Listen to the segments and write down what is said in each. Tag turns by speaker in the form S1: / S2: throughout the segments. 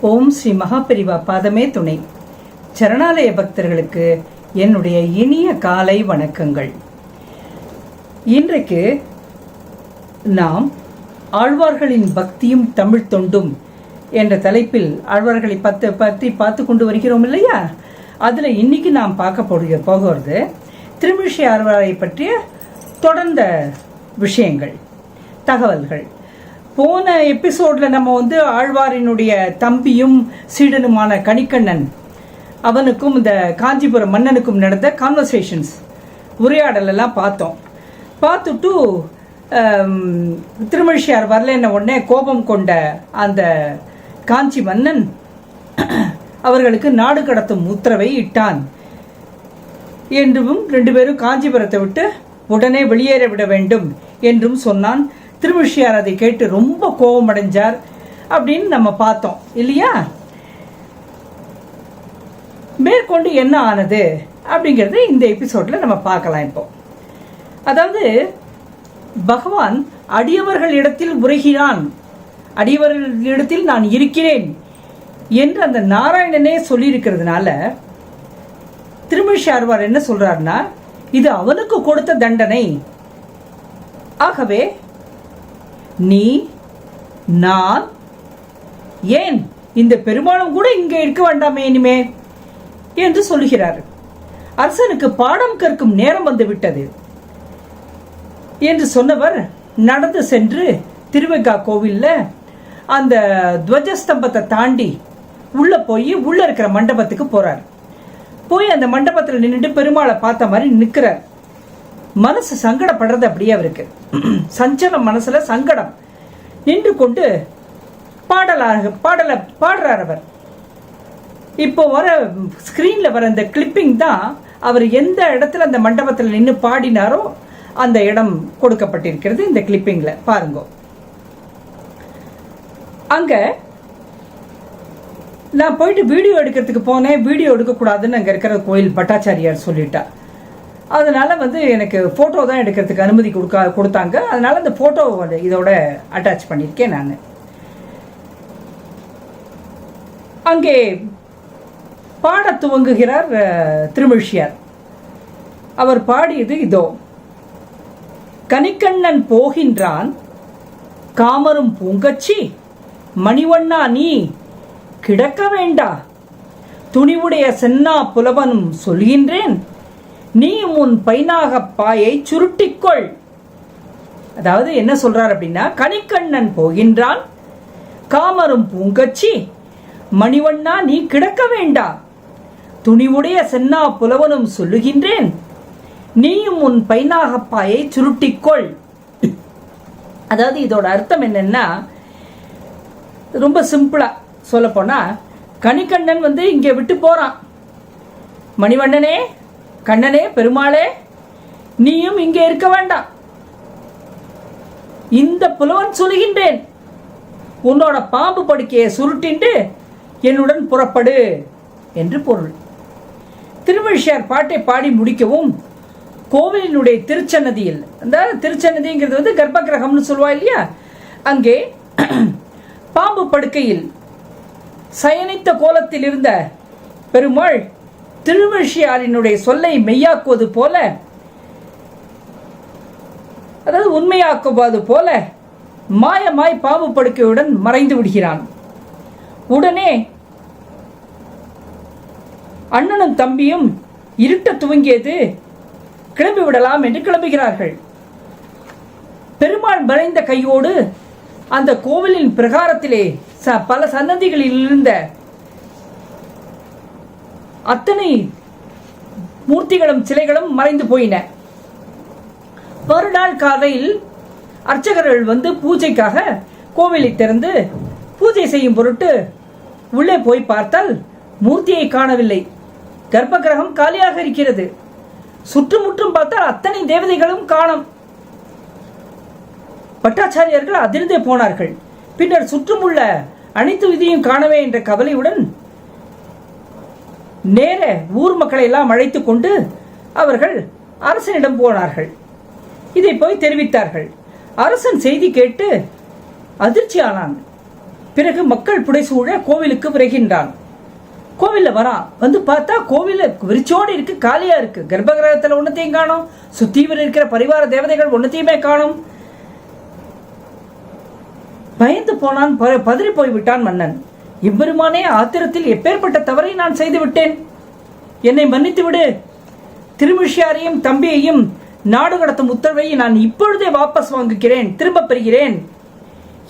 S1: ஓம் ஸ்ரீ மகாபெரிவா பாதமே துணை. சரணாலய பக்தர்களுக்கு என்னுடைய இனிய காலை வணக்கங்கள். இன்றைக்கு நாம் ஆழ்வார்களின் பக்தியும் தமிழ் தொண்டும் என்ற தலைப்பில் ஆழ்வார்களை பத்து பற்றி பார்த்து கொண்டு வருகிறோம் இல்லையா? அதில் இன்னைக்கு நாம் பார்க்க போடுகிற போகிறது திருமிஷி ஆழ்வாரை பற்றிய தொடர்ந்த விஷயங்கள் தகவல்கள். போன எபிசோட்ல நம்ம வந்து ஆழ்வாரினுடைய தம்பியும் சீடனுமான கணிக்கண்ணன் அவனுக்கும் இந்த காஞ்சிபுரம் மன்னனுக்கும் நடந்த கான்வர்சேஷன்ஸ் உரையாடல் எல்லாம் பார்த்தோம். பார்த்துட்டு திருமழிஷியார் வரல என்ன உடனே கோபம் கொண்ட அந்த காஞ்சி மன்னன் அவர்களுக்கு நாடு கடத்தும் உத்தரவை இட்டான். என்றும் ரெண்டு பேரும் காஞ்சிபுரத்தை விட்டு உடனே வெளியேற விட வேண்டும் என்றும் சொன்னான். திருவிஷியார் அதை கேட்டு ரொம்ப கோபமடைஞ்சார் அப்படின்னு நம்ம பார்த்தோம் இல்லையா? மேற்கொண்டு என்ன ஆனது அப்படிங்கிறது இந்த எபிசோட்ல நம்ம பார்க்கலாம் இப்போ. அதாவது பகவான் அடியவர்களிடத்தில் உரைகிறான். அடியவர்களிடத்தில் நான் இருக்கிறேன் என்று அந்த நாராயணனே சொல்லியிருக்கிறதுனால திருமிஷார்வார் என்ன சொல்றாருன்னா இது அவனுக்கு கொடுத்த தண்டனை. ஆகவே நீ நான் ஏன் இந்த பெருமாளும் கூட இங்கே இருக்க வேண்டாமே இனிமே? என்று சொல்லுகிறார் அரசனுக்கு பாடம் கற்கும் நேரம் வந்து விட்டது. என்று சொன்னவர் நடந்து சென்று திருவெக்கா கோவில்ல அந்த துவஜஸ்தம்பத்தை தாண்டி உள்ள போய் உள்ள இருக்கிற மண்டபத்துக்கு போறார். போய் அந்த மண்டபத்தில் நின்றுட்டு பெருமாளை பார்த்த மாதிரி நிற்கிறார் மனசு சங்கடப்படுறது அப்படியே அவருக்கு. சஞ்சலம் மனசுல சங்கடம். நின்று கொண்டு பாடலாக பாடலை பாடுறார் அவர். இப்போ வர ஸ்கிரீன்ல வர அந்த கிளிப்பிங் தான் அவர் எந்த இடத்துல அந்த மண்டபத்தில் நின்று பாடினாரோ அந்த இடம் கொடுக்கப்பட்டிருக்கிறது இந்த கிளிப்பிங்ல பாருங்க. அங்க நான் போயிட்டு வீடியோ எடுக்கிறதுக்கு போனேன் வீடியோ எடுக்கக்கூடாதுன்னு அங்கே இருக்கிற கோயில் பட்டாச்சாரியார் சொல்லிட்டா. அதனால் வந்து எனக்கு ஃபோட்டோ தான் எடுக்கிறதுக்கு அனுமதி கொடுக்க கொடுத்தாங்க. அதனால் அந்த ஃபோட்டோ இதோட அட்டாச் பண்ணியிருக்கேன் நான். அங்கே பாடத் துவங்குகிறார் அஹ், திருமிழ்ச்சியார். அவர் பாடியது இதோ. கனிக்கண்ணன் போகின்றான் காமரும் பூங்கச்சி மணிவண்ணா நீ கிடக்க வேண்டா. துணிவுடைய சென்னா புலவனும் சொல்கின்றேன் நீயும் உன் பைனாக பாயை சுருட்டிக்கொள். அதாவது என்ன சொல்றார் அப்படின்னா கனிக்கண்ணன் போகின்றான் காமரும் பூங்கச்சி மணிவண்ணா நீ கிடக்க வேண்டா. துணிவுடைய சென்னா புலவனும் சொல்லுகின்றேன். நீயும் உன் பைனாகப்பாயை சுருட்டிக்கொள். அதாவது இதோட அர்த்தம் என்னன்னா ரொம்ப சிம்பிளா சொல்ல போனா கனிக்கண்ணன் வந்து இங்க விட்டு போறான். மணிவண்ணனே கண்ணனே பெருமாளே நீயும் இங்கே இருக்க வேண்டாம். இந்த புலவன் சொல்லுகின்றேன் உன்னோட பாம்பு படுக்கையை சுருட்டிண்டு என்னுடன் புறப்படு என்று பொருள். திருமழிஷியார் பாட்டை பாடி முடிக்கவும் கோவிலினுடைய திருச்சன்னதியில் அந்த திருச்சன்னதிங்கிறது வந்து கர்ப்ப கிரகம்னு சொல்லுவா இல்லையா? அங்கே பாம்பு படுக்கையில் சயனித்த கோலத்தில் இருந்த பெருமாள் திருவழியாரினுடைய சொல்லை மெய்யாக்குவது போல அதாவது உண்மையாக்குவது போல மாயமாய் பாம்பு படுக்கையுடன் மறைந்து விடுகிறான். உடனே அண்ணனும் தம்பியும் இருட்ட துவங்கியது கிளம்பி விடலாம் என்று கிளம்புகிறார்கள். பெருமாள் மறைந்த கையோடு அந்த கோவிலின் பிரகாரத்திலே ச- பல சன்னதிகளில் இருந்த அத்தனை மூர்த்திகளும் சிலைகளும் மறைந்து போயின. மறுநாள் காலையில் அர்ச்சகர்கள் வந்து பூஜைக்காக கோவிலை திறந்து பூஜை செய்யும் பொருட்டு உள்ளே போய் பார்த்தால் மூர்த்தியை காணவில்லை. கர்ப்ப கிரகம் காலியாக இருக்கிறது. சுற்றுமுற்றும் பார்த்தால் அத்தனை தேவதைகளும் காணும். பட்டாச்சாரியர்கள் அதிர்ந்தே போனார்கள். பின்னர் சுற்றுமுள்ள அனைத்து விதியும் காணவே என்ற கவலையுடன் நேர ஊர் மக்களை எல்லாம் அழைத்துக் கொண்டு அவர்கள் அரசனிடம் போனார்கள். இதை போய் தெரிவித்தார்கள். அரசன் செய்தி கேட்டு அதிர்ச்சியானான். பிறகு மக்கள் புடைசூழ கோவிலுக்கு விரைகின்றான். கோவில்ல வரான் வந்து பார்த்தா கோவில விரிச்சோடு இருக்கு காலியா இருக்கு. கர்ப்பகிரகத்துல ஒன்னத்தையும் காணும். சுத்தீவில் இருக்கிற பரிவார தேவதைகள் ஒன்னத்தையுமே காணும். பயந்து போனான் ப- பதறி போய்விட்டான் மன்னன். எம்பெருமானே ஆத்திரத்தில் எப்பேற்பட்ட தவறை நான் செய்து விட்டேன் என்னை மன்னித்து விடு திருமிஷியாரையும் தம்பியையும் நாடு கடத்தும் உத்தரவை நான் இப்பொழுதே வாபஸ் வாங்குகிறேன் திரும்ப பெறுகிறேன்.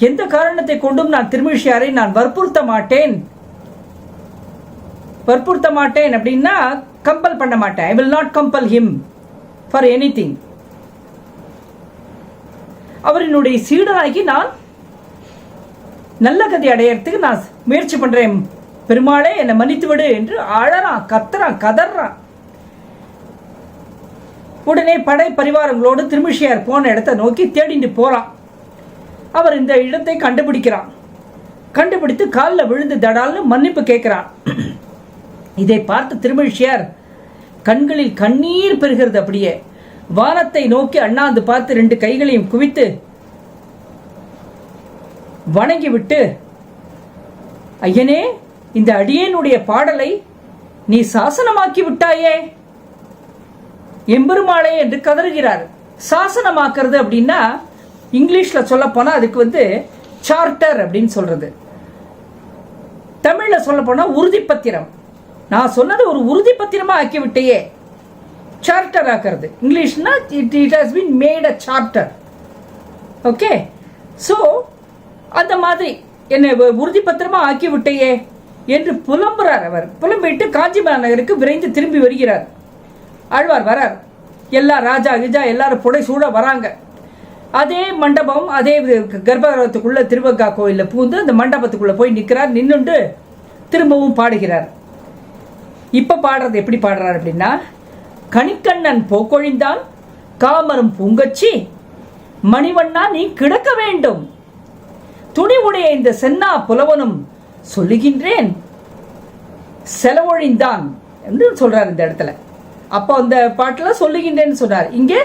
S1: எந்த காரணத்தை கொண்டும் நான் திருமிஷியாரை நான் வற்புறுத்த மாட்டேன். வற்புறுத்த மாட்டேன் அப்படின்னா கம்பல் பண்ண மாட்டேன். I will not compel him for anything அவரினுடைய சீடனாகி நான் நல்ல கதை அடையறதுக்கு நான் முயற்சி பண்றேன். பெருமாளே என்னை மன்னித்து விடு என்று அழறான் கத்துறான் கதறான். உடனே படை பரிவாரங்களோடு திருமிஷியார் போன இடத்தை நோக்கி தேடிட்டு போறான். அவர் இந்த இடத்தை கண்டுபிடிக்கிறான். கண்டுபிடித்து காலில் விழுந்து தடால்னு மன்னிப்பு கேட்கிறான். இதை பார்த்து திருமிழிச்சியார் கண்களில் கண்ணீர் பெறுகிறது அப்படியே. வானத்தை நோக்கி அண்ணாந்து பார்த்து ரெண்டு கைகளையும் குவித்து வணங்கிவிட்டு ஐயனே இந்த அடியேனுடைய பாடலை நீ சாசனமாக்கி விட்டாயே. எம்பெருமாளே என்று கதறுகிறார். சாசனமாக்குறது அப்படின்னா இங்கிலீஷ்ல சொல்ல போனா அதுக்கு வந்து சார்ட்டர் அப்படின்னு சொல்றது. தமிழ்ல சொல்ல போனா உறுதிப்பத்திரம். நான் சொன்னது ஒரு உறுதிப்பத்திரமா ஆக்கி விட்டையே சார்ட்டர் ஆக்கிறது. இங்கிலீஷ்னா it it has been made a charter okay so அந்த மாதிரி என்னை உறுதி பத்திரமா ஆக்கி விட்டையே என்று புலம்புறார் அவர். புலம்பிட்டு காஞ்சிபுரம் நகருக்கு விரைந்து திரும்பி வருகிறார். ஆழ்வார் வரார். எல்லா ராஜா கிஜா எல்லாரும் புடை சூட வராங்க. அதே மண்டபம் அதே வி- கர்ப்பகிரகத்துக்குள்ள திருவக்கா கோயிலில் பூந்து அந்த மண்டபத்துக்குள்ள போய் நிற்கிறார் நின்றுண்டு திரும்பவும் பாடுகிறார். இப்போ பாடுறது எப்படி பாடுறார் அப்படின்னா கணிக்கண்ணன் போக்கொழிந்தான் காமரும் பூங்கச்சி மணிவண்ணா நீ கிடக்க வேண்டும். துணிவுடைய இந்த சென்னா புலவனும் சொல்லுகின்றேன் செலவொழிந்தான் என்று சொல்றார் இந்த இடத்துல. அப்போ அந்த பாட்டுல சொல்லுகின்றேன்னு சொன்னார். இங்கே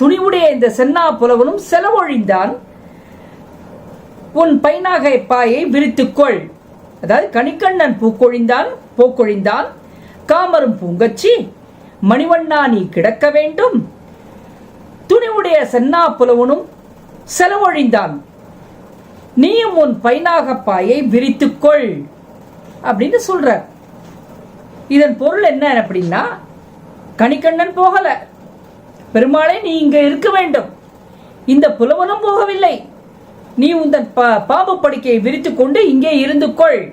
S1: துணிவுடைய இந்த சென்னா புலவனும் செலவொழிந்தான். உன் பைனாகை பாயை விரித்துக்கொள். அதாவது கணிக்கண்ணன் பூக்கொழிந்தான் போக்கொழிந்தான். காமரும் பூங்கச்சி மணிவண்ணா நீ கிடக்க வேண்டும். துணிவுடைய சென்னா புலவனும் செலவொழிந்தான். நீயும் உன் பைனாகப்பாயை விரித்துக்கொள். அப்படின்னு சொல்றார். இதன் பொருள் என்ன அப்படின்னா கணிக்கண்ணன் போகல. பெருமாளே நீ இங்க இருக்க வேண்டும். இந்த புலவனும் போகவில்லை. நீ உந்தன் பாம்பு படுக்கையை விரித்து கொண்டு இங்கே இருந்து கொள்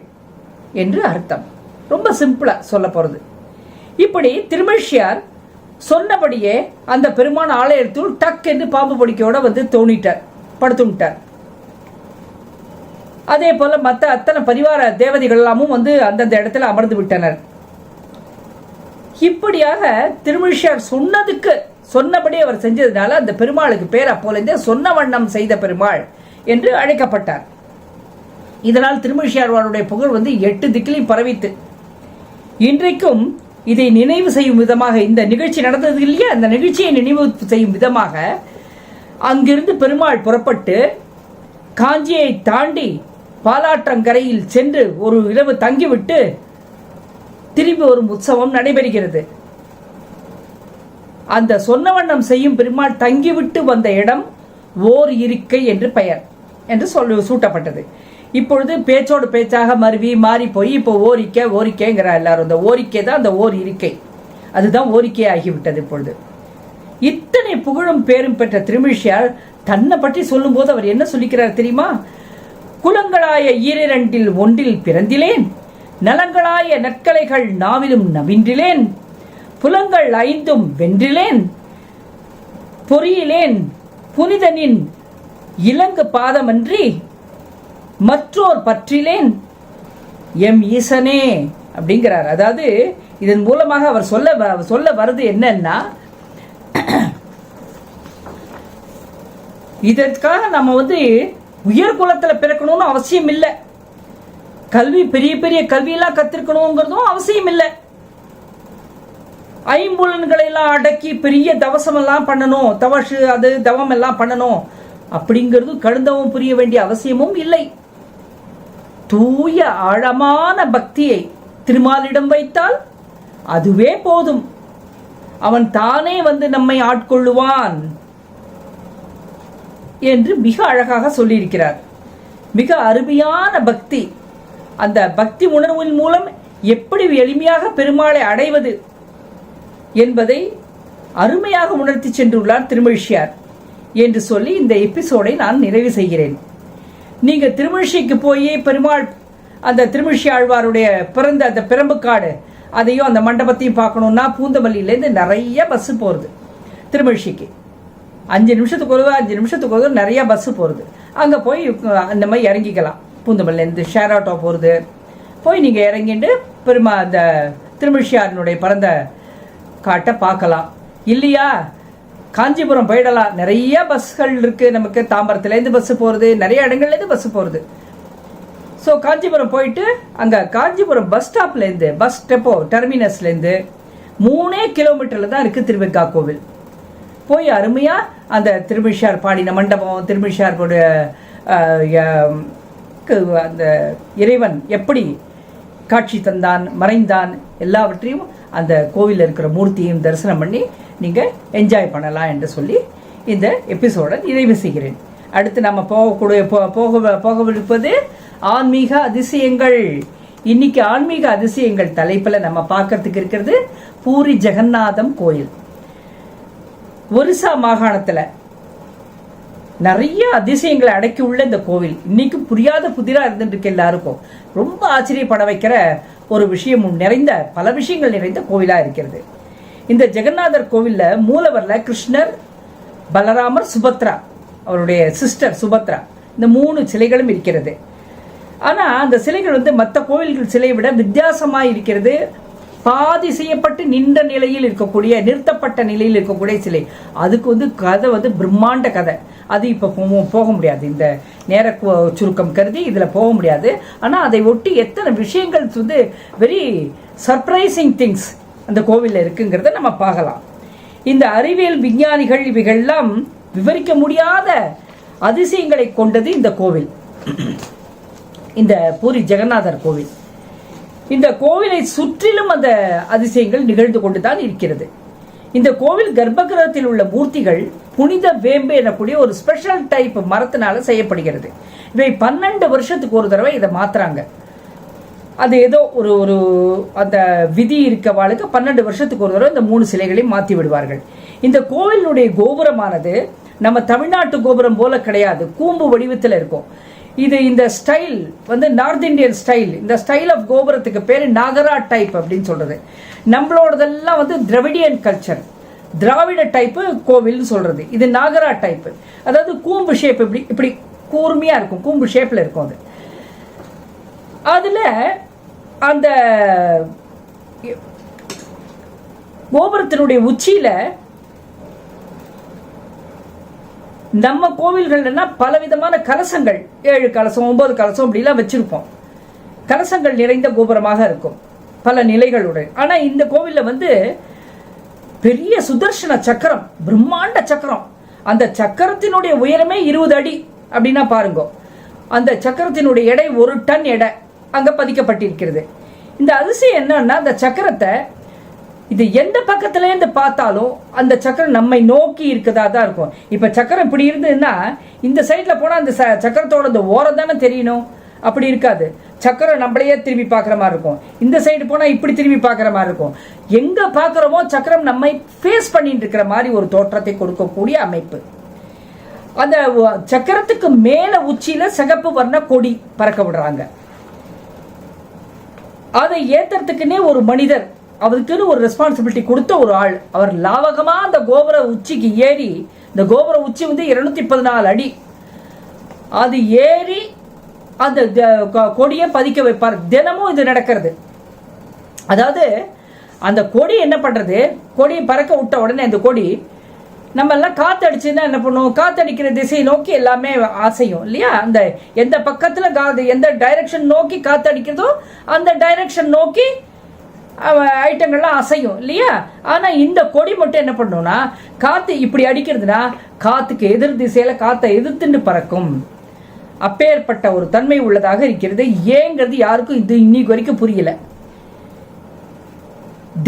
S1: என்று அர்த்தம். ரொம்ப சிம்பிளா சொல்ல போறது. இப்படி திருமழிஷியார் சொன்னபடியே அந்த பெருமான் ஆலயத்துள் டக் என்று பாம்பு படுக்கையோட வந்து தோணிட்டார் படுத்துட்டார். அதே போல மற்ற அத்தனை பரிவார தேவதைகள் எல்லாமும் வந்து அந்தந்த இடத்துல அமர்ந்து விட்டனர். இப்படியாக திருமிழிஷியார் சொன்னதுக்கு சொன்னபடி அவர் செஞ்சதுனால அந்த பெருமாளுக்கு பேர் அப்போலேருந்தே சொன்ன வண்ணம் செய்த பெருமாள் என்று அழைக்கப்பட்டார். இதனால் திருமிழிஷியார்வாருடைய புகழ் வந்து எட்டு திக்கிலையும் பரவித்து இன்றைக்கும் இதை நினைவு செய்யும் விதமாக இந்த நிகழ்ச்சி நடந்தது இல்லையா? அந்த நிகழ்ச்சியை நினைவு செய்யும் விதமாக அங்கிருந்து பெருமாள் புறப்பட்டு காஞ்சியை தாண்டி பாலாற்றங்கரையில் சென்று ஒரு இரவு தங்கிவிட்டு திரும்பி வரும் உற்சவம் நடைபெறுகிறது. அந்த சொன்ன வண்ணம் செய்யும் பெருமாள் தங்கிவிட்டு வந்த இடம் ஓர் இருக்கை என்று பெயர் என்று சொல்லு சூட்டப்பட்டது. இப்பொழுது பேச்சோடு பேச்சாக மருவி மாறி போய் இப்போ ஓரிக்கை ஓரிக்கைங்கிறார் எல்லாரும். அந்த ஓரிக்கை தான் அந்த ஓர் இருக்கை. அதுதான் ஓரிக்கை ஆகிவிட்டது இப்பொழுது. இத்தனை புகழும் பேரும் பெற்ற திருமிழிஷியார் தன்னை பற்றி சொல்லும்போது அவர் என்ன சொல்லிக்கிறார் தெரியுமா? குலங்களாய ஈரிரண்டில் ஒன்றில் பிறந்திலேன். நலங்களாய நற்கலைகள் நாவிலும் நவின்றிலேன். புலங்கள் ஐந்தும் வென்றிலேன். பொறியிலேன் புனிதனின் இலங்கு பாதமன்றி மற்றோர் பற்றிலேன். எம் ஈசனே அப்படிங்கிறார். அதாவது இதன் மூலமாக அவர் சொல்ல வ- சொல்ல வருது என்னன்னா இதற்காக நம்ம வந்து உயர் குலத்தில் பிறக்கணும்னு அவசியம் இல்லை. கல்வி பெரிய பெரிய கல்வியெல்லாம் கத்திருக்கணுங்கிறதும் அவசியம் இல்லை. ஐம்புலன்களை எல்லாம் அடக்கி பெரிய தவசம் எல்லாம் பண்ணணும். தவசு அது தவம் எல்லாம் பண்ணணும். அப்படிங்கிறது கழுந்தவும் புரிய வேண்டிய அவசியமும் இல்லை. தூய ஆழமான பக்தியை திருமாலிடம் வைத்தால் அதுவே போதும். அவன் தானே வந்து நம்மை ஆட்கொள்ளுவான். என்று மிக அழகாக சொல்லியிருக்கிறார். மிக அருமையான பக்தி. அந்த பக்தி உணர்வின் மூலம் எப்படி எளிமையாக பெருமாளை அடைவது என்பதை அருமையாக உணர்த்தி சென்றுள்ளார் திருமழிஷியார் என்று சொல்லி இந்த எபிசோடை நான் நிறைவு செய்கிறேன். நீங்கள் திருமழிசைக்கு போய் பெருமாள் அந்த திருமிழிசை ஆழ்வாருடைய பிறந்த அந்த பிரம்புக்காடு அதையும் அந்த மண்டபத்தையும் பார்க்கணுன்னா பூந்தமல்லியிலேருந்து நிறைய பஸ் போகிறது திருமழிஷிக்கு. அஞ்சு நிமிஷத்துக்கு ஒரு அஞ்சு நிமிஷத்துக்கு ஒரு நிறைய பஸ் போகிறது அங்கே போய் அந்த மாதிரி இறங்கிக்கலாம். பூந்தமல்லேருந்து ஷேர் ஆட்டோ போகிறது போய் நீங்கள் இறங்கிட்டு பெருமா அந்த திருமிழ்ச்சியாரனுடைய பிறந்த காட்டை பார்க்கலாம். இல்லையா? காஞ்சிபுரம் போயிடலாம். நிறைய பஸ்கள் இருக்குது நமக்கு தாம்பரத்துலேருந்து பஸ்ஸு போகிறது நிறைய இடங்கள்லேருந்து பஸ்ஸு போகிறது ஸோ காஞ்சிபுரம் போயிட்டு அங்கே காஞ்சிபுரம் பஸ் ஸ்டாப்லேருந்து பஸ் ஸ்டெப்போ டெர்மினஸ்லேருந்து மூணே கிலோமீட்டரில் தான் இருக்குது திருவெக்கா கோவில். போய் அருமையாக அந்த திருமிஷார் பாடின மண்டபம் திருமிஷாருடைய அந்த இறைவன் எப்படி காட்சி தந்தான் மறைந்தான் எல்லாவற்றையும் அந்த கோவிலில் இருக்கிற மூர்த்தியும் தரிசனம் பண்ணி நீங்கள் என்ஜாய் பண்ணலாம் என்று சொல்லி இந்த எபிசோடை நிறைவு செய்கிறேன். அடுத்து நம்ம போகக்கூடிய போக போகவிருப்பது ஆன்மீக அதிசயங்கள். இன்னைக்கு ஆன்மீக அதிசயங்கள் தலைப்பில் நம்ம பார்க்கறதுக்கு இருக்கிறது பூரி ஜெகநாதம் கோயில். ஒரிசா மாகாணத்தில் நிறைய அதிசயங்களை அடக்கி உள்ள இந்த கோவில். இன்னைக்கு புரியாத புதிராக இருந்துட்டு எல்லாருக்கும். ரொம்ப ஆச்சரியப்பட வைக்கிற ஒரு விஷயம் நிறைந்த பல விஷயங்கள் நிறைந்த கோவிலாக இருக்கிறது. இந்த ஜெகநாதர் கோவிலில் மூலவரில் கிருஷ்ணர் பலராமர் சுபத்ரா அவருடைய சிஸ்டர் சுபத்ரா. இந்த மூணு சிலைகளும் இருக்கிறது. ஆனால் அந்த சிலைகள் வந்து மற்ற கோவில்கள் சிலையை விட வித்தியாசமாக இருக்கிறது. பாதி செய்யப்பட்டு நின்ற நிலையில் இருக்கக்கூடிய நிறுத்தப்பட்ட நிலையில் இருக்கக்கூடிய சிலை. அதுக்கு வந்து கதை வந்து பிரம்மாண்ட கதை. அது இப்போ போக முடியாது. இந்த நேர சுருக்கம் கருதி இதில் போக முடியாது. ஆனால் அதை ஒட்டி எத்தனை விஷயங்கள் வந்து வெரி சர்ப்ரைசிங் திங்ஸ் அந்த கோவிலில் இருக்குங்கிறத நம்ம பார்க்கலாம். இந்த அறிவியல் விஞ்ஞானிகள் இவைகள்லாம் விவரிக்க முடியாத அதிசயங்களை கொண்டது இந்த கோவில். இந்த பூரி ஜெகநாதர் கோவில். இந்த கோவிலை சுற்றிலும் அந்த அதிசயங்கள் நிகழ்ந்து கொண்டுதான் இருக்கிறது. இந்த கோவில் கர்ப்பகிரகத்தில் உள்ள மூர்த்திகள் புனித வேம்பு எனக்கூடிய ஒரு ஸ்பெஷல் டைப் மரத்தினால செய்யப்படுகிறது. இவை பன்னெண்டு வருஷத்துக்கு ஒரு தடவை இதை மாத்துறாங்க. அது ஏதோ ஒரு ஒரு அந்த விதி இருக்கவாளுக்கு பன்னெண்டு வருஷத்துக்கு ஒரு தடவை இந்த மூணு சிலைகளையும் மாற்றி விடுவார்கள். இந்த கோவிலுடைய கோபுரமானது நம்ம தமிழ்நாட்டு கோபுரம் போல கிடையாது. கூம்பு வடிவத்தில் இருக்கும். இது இந்த ஸ்டைல் வந்து நார்த் இந்தியன் ஸ்டைல் இந்த ஸ்டைல் ஆஃப் கோபுரத்துக்கு பேர் நாகரா டைப் அப்படின்னு சொல்றது. நம்மளோடதெல்லாம் வந்து திரவிடியன் கல்ச்சர் திராவிட டைப்பு கோவில்னு சொல்றது. இது நாகரா டைப்பு அதாவது கூம்பு ஷேப் இப்படி இப்படி கூர்மையா இருக்கும். கூம்பு ஷேப்ல இருக்கும் அது. அதுல அந்த கோபுரத்தினுடைய உச்சியில நம்ம கோவில்கள்னா பலவிதமான கலசங்கள். ஏழு கலசம் ஒன்பது கலசம் அப்படிலாம் வச்சிருப்போம். கலசங்கள் நிறைந்த கோபுரமாக இருக்கும். பல நிலைகளுடன். ஆனால் இந்த கோவிலில் வந்து பெரிய சுதர்ஷன சக்கரம் பிரம்மாண்ட சக்கரம். அந்த சக்கரத்தினுடைய உயரமே இருபது அடி அப்படின்னா பாருங்க. அந்த சக்கரத்தினுடைய எடை ஒரு டன் எடை அங்கே பதிக்கப்பட்டிருக்கிறது. இந்த அதிசயம் என்னன்னா அந்த சக்கரத்தை இது எந்த பக்கத்துல இருந்து பார்த்தாலும் அந்த சக்கரம் நம்மை நோக்கி இருக்கதா தான் இருக்கும். இப்ப சக்கரம் இப்படி இருந்ததுன்னா இந்த சைட்ல போனா அந்த சக்கரத்தோட அந்த ஓரம் தானே தெரியணும். அப்படி இருக்காது. சக்கரம் நம்மளையே திரும்பி பார்க்குற மாதிரி இருக்கும். இந்த சைடு போனால் இப்படி திரும்பி பார்க்குற மாதிரி இருக்கும். எங்கே பார்க்குறோமோ சக்கரம் நம்மை ஃபேஸ் பண்ணிட்டு இருக்கிற மாதிரி ஒரு தோற்றத்தை கொடுக்கக்கூடிய அமைப்பு. அந்த சக்கரத்துக்கு மேலே உச்சியில் சிகப்பு வர்ண கொடி பறக்க விடுறாங்க. அதை ஏத்துறதுக்குன்னே ஒரு மனிதர் அவருக்குன்னு ஒரு ரெஸ்பான்சிபிலிட்டி கொடுத்த ஒரு ஆள். அவர் லாவகமாக அந்த கோபுர உச்சிக்கு ஏறி இந்த கோபுர உச்சி வந்து இருநூத்தி பதினாலு அடி. அது ஏறி அந்த கொடியை பதிக்க வைப்பார். தினமும் இது நடக்கிறது. அதாவது அந்த கொடி என்ன பண்ணுறது கொடியை பறக்க விட்ட உடனே அந்த கொடி நம்ம எல்லாம் காத்தடிச்சுன்னா என்ன பண்ணுவோம்? காற்றடிக்கிற திசையை நோக்கி எல்லாமே ஆசையும் இல்லையா? அந்த எந்த பக்கத்துல எந்த டைரக்ஷன் நோக்கி காற்றடிக்கிறதோ அந்த டைரக்ஷன் நோக்கி ஐட்டங்கள்லாம் அசையும் இல்லையா? ஆனால் இந்த கொடி மட்டும் என்ன பண்ணணும்னா காற்று இப்படி அடிக்கிறதுனா காற்றுக்கு எதிர் திசையில் காற்றை எதிர்த்துன்னு பறக்கும். அப்பேற்பட்ட ஒரு தன்மை உள்ளதாக இருக்கிறது. ஏங்கிறது யாருக்கும் இது இன்னைக்கு வரைக்கும் புரியல.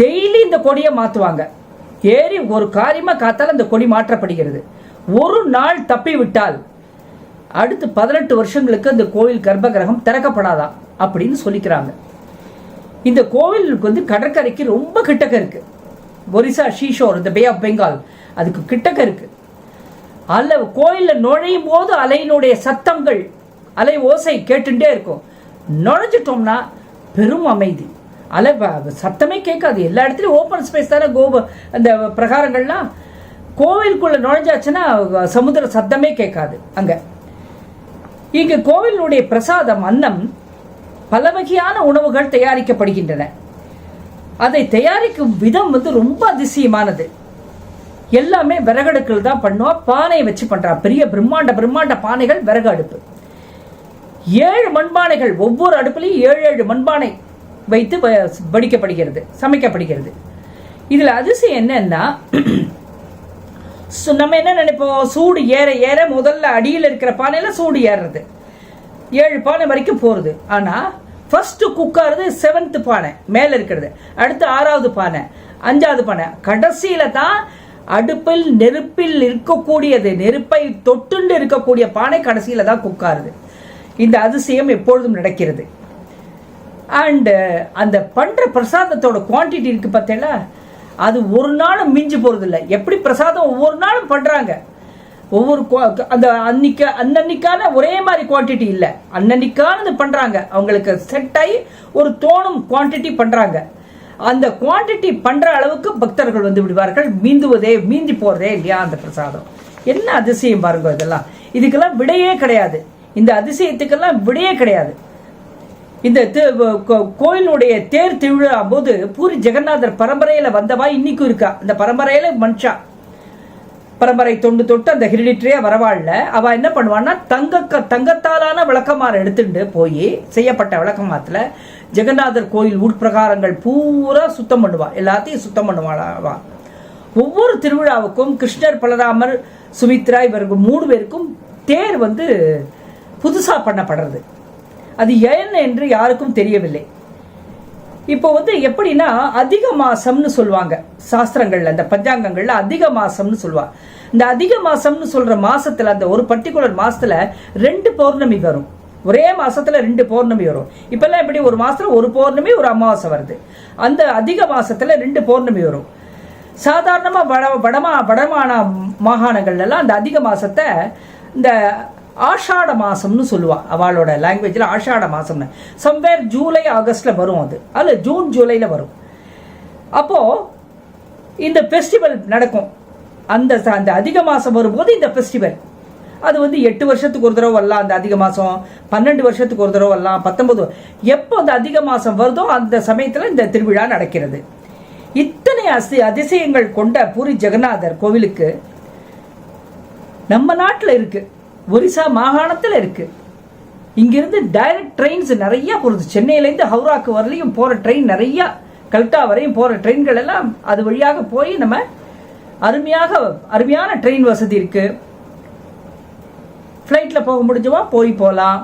S1: டெய்லி இந்த கொடியை மாற்றுவாங்க ஏறி ஒரு காரியமாக காத்தால் அந்த கொடி மாற்றப்படுகிறது. ஒரு நாள் தப்பி விட்டால் அடுத்து பதினெட்டு வருஷங்களுக்கு அந்த கோயில் கர்ப்பகிரகம் திறக்கப்படாதான் அப்படின்னு சொல்லிக்கிறாங்க. இந்த கோவிலுக்கு வந்து கடற்கரைக்கு ரொம்ப கிட்டக்க இருக்கு. ஒரிசா ஷீஷோர் இந்த பே ஆஃப் பெங்கால் அதுக்கு கிட்டக்க இருக்கு. அல்ல கோயிலில் நுழையும் போது அலையினுடைய சத்தங்கள் அலை ஓசை கேட்டுட்டே இருக்கும். நுழைஞ்சிட்டோம்னா பெரும் அமைதி. அலை சத்தமே கேட்காது. எல்லா இடத்துலையும் ஓப்பன் ஸ்பேஸ் தானே கோபு அந்த பிரகாரங்கள்லாம். கோவிலுக்குள்ளே நுழைஞ்சாச்சுன்னா சமுத்திர சத்தமே கேட்காது. அங்கே. இங்கே கோவிலுடைய பிரசாதம் அன்னம் பல வகையான உணவுகள் தயாரிக்கப்படுகின்றன. அதை தயாரிக்கும் விதம் வந்து ரொம்ப அதிசயமானது. எல்லாமே விறகடுக்கில் தான் பண்ணுவோம் பானை வச்சு பண்றா. பெரிய பிரம்மாண்ட பிரம்மாண்ட பானைகள் விறகு அடுப்பு. ஏழு மண்பானைகள் ஒவ்வொரு அடுப்புலையும் ஏழு ஏழு மண்பானை வைத்து வ- வடிக்கப்படுகிறது சமைக்கப்படுகிறது. இதுல அதிசயம் என்னன்னா சு- நம்ம என்ன நினைப்போம்? சூடு ஏற ஏற முதல்ல அடியில் இருக்கிற பானையில சூடு ஏறுறது. ஏழு பானை வரைக்கும் போகிறது ஆனால் ஃபஸ்ட்டு குக்காகிறது செவன்த்து பானை மேலே இருக்கிறது. அடுத்து ஆறாவது பானை அஞ்சாவது பானை. கடைசியில் தான் அடுப்பில் நெருப்பில் இருக்கக்கூடியது நெருப்பை தொட்டுண்டு இருக்கக்கூடிய பானை கடைசியில் தான் குக்காருது இந்த அதிசயம் எப்பொழுதும் நடக்கிறது. அண்டு அந்த பண்ணுற பிரசாதத்தோட குவாண்டிட்டி இருக்குது பார்த்தீங்களா அது ஒரு நாளும் மிஞ்சி போகிறதில்ல எப்படி பிரசாதம் ஒவ்வொரு நாளும் பண்ணுறாங்க ஒவ்வொரு அந்த அன்னைக்கு அன்னன்னைக்கான ஒரே மாதிரி குவாண்டிட்டி இல்லை. அன்னன்னைக்கானது பண்ணுறாங்க அவங்களுக்கு செட் ஆகி ஒரு தோணும் குவாண்டிட்டி பண்ணுறாங்க அந்த குவாண்டிட்டி பண்ணுற அளவுக்கு பக்தர்கள் வந்து விடுவார்கள். மீந்துவதே மீந்தி போகிறதே இல்லையா அந்த பிரசாதம். என்ன அதிசயம் பாருங்க இதெல்லாம். இதுக்கெல்லாம் விடையே கிடையாது. இந்த அதிசயத்துக்கெல்லாம் விடையே கிடையாது. இந்த கோ- கோயிலுடைய தேர் திருவிழா போது பூரி ஜெகநாதர் பரம்பரையில் வந்தவா? இன்னைக்கும் இருக்கா. இந்த பரம்பரையில் மனுஷா. பரம்பரை தொண்டு தொட்டு அந்த ஹெரிடிட்டரியா வரவாள்ல. அவ என்ன பண்ணுவான்னா தங்க தங்கத்தாலான விளக்கமாறு எடுத்துட்டு போய் செய்யப்பட்ட விளக்கமாத்துல ஜெகநாதர் கோயில் உட்பிரகாரங்கள் பூரா சுத்தம் பண்ணுவா. எல்லாத்தையும் சுத்தம் பண்ணுவாளாவா. ஒவ்வொரு திருவிழாவுக்கும் கிருஷ்ணர் பலராமர் சுமித்ரா இவர்கள் மூணு பேருக்கும் தேர் வந்து புதுசா பண்ணப்படுறது. அது ஏன் என்று யாருக்கும் தெரியவில்லை. இப்போ வந்து எப்படின்னா அதிக மாசம்னு சொல்லுவாங்க. சாஸ்திரங்கள்ல அந்த பஞ்சாங்கங்கள்ல அதிக மாசம்னு சொல்லுவாங்க இந்த அதிக மாசம்னு சொல்ற மாசத்துல அந்த ஒரு பர்டிகுலர் மாசத்துல ரெண்டு பௌர்ணமி வரும். ஒரே மாசத்துல ரெண்டு பௌர்ணமி வரும். இப்பெல்லாம் எப்படி ஒரு மாசத்துல ஒரு பௌர்ணமி ஒரு அமாவாசை வருது. அந்த அதிக மாசத்துல ரெண்டு பௌர்ணமி வரும். சாதாரணமா வட வடமா வடமான மாகாணங்கள்லாம் அந்த அதிக மாசத்தை இந்த ஆஷாட மாசம்னு சொல்லுவா. அவளோட லாங்குவேஜில் ஆஷாட மாசம்னு. சம்வேர் ஜூலை ஆகஸ்டில் வரும் அது. அல்ல ஜூன் ஜூலையில் வரும். அப்போது இந்த ஃபெஸ்டிவல் நடக்கும். அந்த அந்த அதிக மாதம் வரும்போது இந்த ஃபெஸ்டிவல் அது வந்து எட்டு வருஷத்துக்கு ஒரு தடவை வரலாம் அந்த அதிக மாதம் பன்னெண்டு வருஷத்துக்கு ஒரு தடவை வரலாம் பத்தொன்பது எப்போ அந்த அதிக மாதம் வருதோ அந்த சமயத்தில் இந்த திருவிழா நடக்கிறது. இத்தனை அசி அதிசயங்கள் கொண்ட பூரி ஜெகநாதர் கோவிலுக்கு நம்ம நாட்டில் இருக்குது ஒரிசா மாகாணத்தில் இருக்கு. இங்கிருந்து டைரக்ட் ட்ரெயின்ஸ் நிறைய போகுது. சென்னையிலேருந்து ஹவுராக்கு வரலையும் போகிற ட்ரெயின் நிறையா கல்கட்டா வரையும் போகிற ட்ரெயின்கள் எல்லாம் அது வழியாக போய் நம்ம அருமையாக அருமையான ட்ரெயின் வசதி இருக்கு. ஃப்ளைட்டில் போக முடிஞ்சவா போய் போகலாம்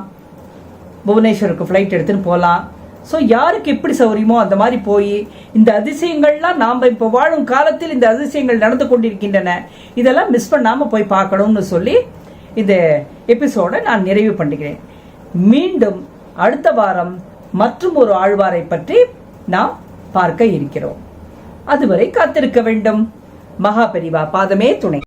S1: புவனேஸ்வருக்கு ஃப்ளைட் எடுத்துன்னு போகலாம் ஸோ யாருக்கு எப்படி சௌரியமோ அந்த மாதிரி போய் இந்த அதிசயங்கள்லாம் நாம் இப்போ வாழும் காலத்தில் இந்த அதிசயங்கள் நடந்து கொண்டிருக்கின்றன. இதெல்லாம் மிஸ் பண்ணாமல் போய் பார்க்கணும்னு சொல்லி இந்த எபிசோடை நான் நிறைவு பண்ணுகிறேன் மீண்டும் அடுத்த வாரம் மற்றும் ஒரு ஆழ்வாரை பற்றி நாம் பார்க்க இருக்கிறோம். அதுவரை காத்திருக்க வேண்டும். மகாபெரிவா பாதமே துணை.